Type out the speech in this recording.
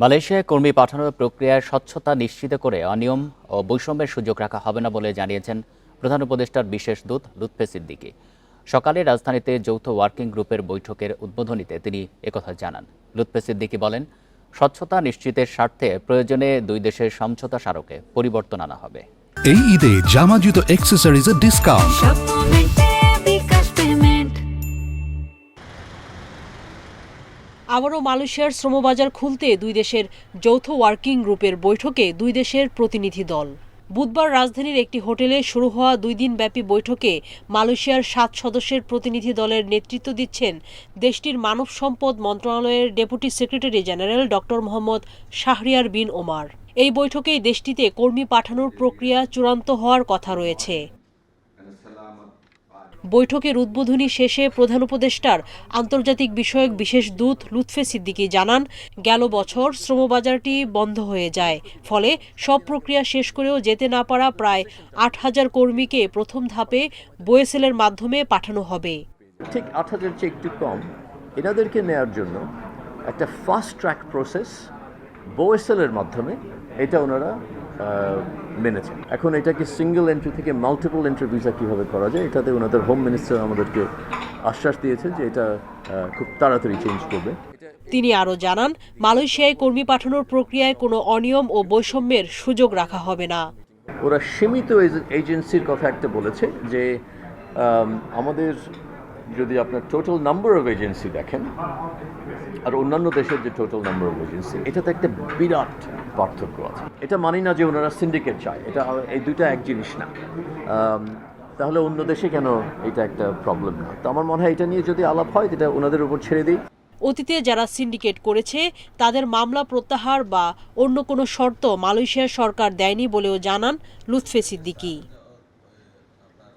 মালয়েশিয়ায় কর্মী পাঠানোর প্রক্রিয়ায় স্বচ্ছতা নিশ্চিত করে অনিয়ম ও বৈষম্যের সুযোগ রাখা হবে না বলে জানিয়েছেন প্রধান উপদেষ্টার বিশেষ দূত লুৎফে সিদ্দিকী। সকালে রাজধানীতে যৌথ ওয়ার্কিং গ্রুপের বৈঠকের উদ্বোধনীতে তিনি একথা জানান। লুৎফে সিদ্দিকী বলেন স্বচ্ছতা নিশ্চিতের স্বার্থে প্রয়োজনে দুই দেশের সমঝোতা স্মারকে পরিবর্তন আনা হবে। এই ঈদে জামা জুতো অ্যাক্সেসরিজের ডিসকাউন্ট আবারও মালয়েশিয়ার শ্রমবাজার খুলতে দুই দেশের যৌথ ওয়ার্কিং গ্রুপের বৈঠকে দুই দেশের প্রতিনিধি দল। বুধবার রাজধানীর একটি হোটেলে শুরু হওয়া দুই দিনব্যাপী বৈঠকে মালয়েশিয়ার সাত সদস্যের প্রতিনিধি দলের নেতৃত্ব দিচ্ছেন দেশটির মানব সম্পদ মন্ত্রণালয়ের deputy secretary general doctor Mohammad Shahriar bin Omar. এই বৈঠকেই দেশটিতে কর্মী পাঠানোর প্রক্রিয়া চূড়ান্ত হওয়ার কথা রয়েছে। বৈঠকের উদ্বোধনী শেষে প্রধান উপদেষ্টার আন্তর্জাতিক বিষয়ক বিশেষ দূত লুৎফে সিদ্দিকী জানান, গেল বছর শ্রমবাজারটি বন্ধ হয়ে যায়। ফলে সব প্রক্রিয়া শেষ করেও যেতে না পারা প্রায় আট হাজার কর্মীকে প্রথম ধাপে বোয়েসেলের মাধ্যমে পাঠানো হবে। ঠিক আট হাজার চেয়ে একটু কম, এনাদেরকে নেয়ার জন্য একটা ফাস্ট ট্র্যাক প্রসেস বোএসএলের মাধ্যমে, এটা ওনারা মেনেছেন এখন এটাকে সিঙ্গেল এন্ট্রি থেকে মাল্টিপল এন্ট্রি ভিসা কীভাবে করা যায় এটাতে ওনাদের হোম মিনিস্টার আমাদেরকে আশ্বাস দিয়েছে যে এটা খুব তাড়াতাড়ি চেঞ্জ করবে। তিনি আরও জানান মালয়েশিয়ায় কর্মী পাঠানোর প্রক্রিয়ায় কোনো অনিয়ম ও বৈষম্যের সুযোগ রাখা হবে না। ওরা সীমিত এজেন্সির কথা একটা বলেছে যে আমাদের যদি আপনার টোটাল নাম্বার অফ এজেন্সি দেখেন, আর অন্যান্য দেশের যে টোটাল নাম্বার অফ এজেন্সি এটাতে একটা বিরাট পার্থক্য আছে। এটা মানি না যে ওনারা সিন্ডিকেট চায়, এটা এই দুইটা এক জিনিস না। তাহলে অন্য দেশে কেন এটা একটা প্রবলেম না? তো আমার মনে হয় এটা নিয়ে যদি আলাপ হয় এটা ওনাদের উপর ছেড়ে দিই। অতীতে যারা সিন্ডিকেট করেছে, তাদের মামলা প্রত্যাহার বা অন্য কোনো শর্ত মালয়েশিয়ার সরকার দেয়নি বলেও জানান লুৎফে সিদ্দিকী।